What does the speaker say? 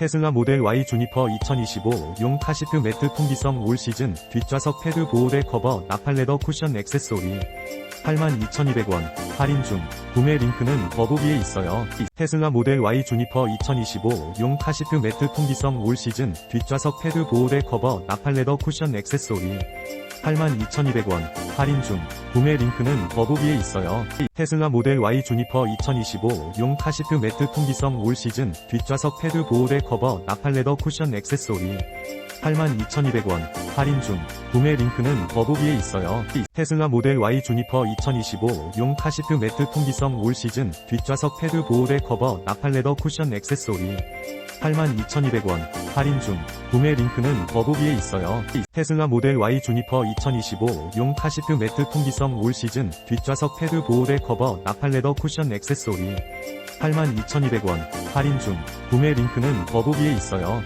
테슬라 모델 Y 주니퍼 2025 용 카시트 매트 통기성 올 시즌 뒷좌석 패드 보호대 커버 나팔 레더 쿠션 액세서리. 82,200원 할인 중. 구매 링크는 더보기에 있어요. 테슬라 모델 Y 주니퍼 2025 용 카시트 매트 통기성 올 시즌 뒷좌석 패드 보호대 커버 나팔 레더 쿠션 액세서리 82,200원. 할인 중. 구매 링크는 더보기에 있어요. 테슬라 모델 Y 주니퍼 2025용 카시트 매트 통기성 올 시즌 뒷좌석 패드 보호대 커버 나팔 레더 쿠션 액세서리. 82,200원. 할인 중. 구매 링크는 더보기에 있어요. 테슬라 모델 Y 주니퍼 2025용 카시트 매트 통기성 올 시즌 뒷좌석 패드 보호대 커버 나팔 레더 쿠션 액세서리 82,200원. 할인 중. 구매 링크는 더보기에 있어요. 테슬라 모델 Y 주니퍼 2025용 카시트 매트 통기성 올 시즌 뒷좌석 패드 보호대 커버 나팔 레더 쿠션 액세서리. 82,200원. 할인 중. 구매 링크는 더보기에 있어요.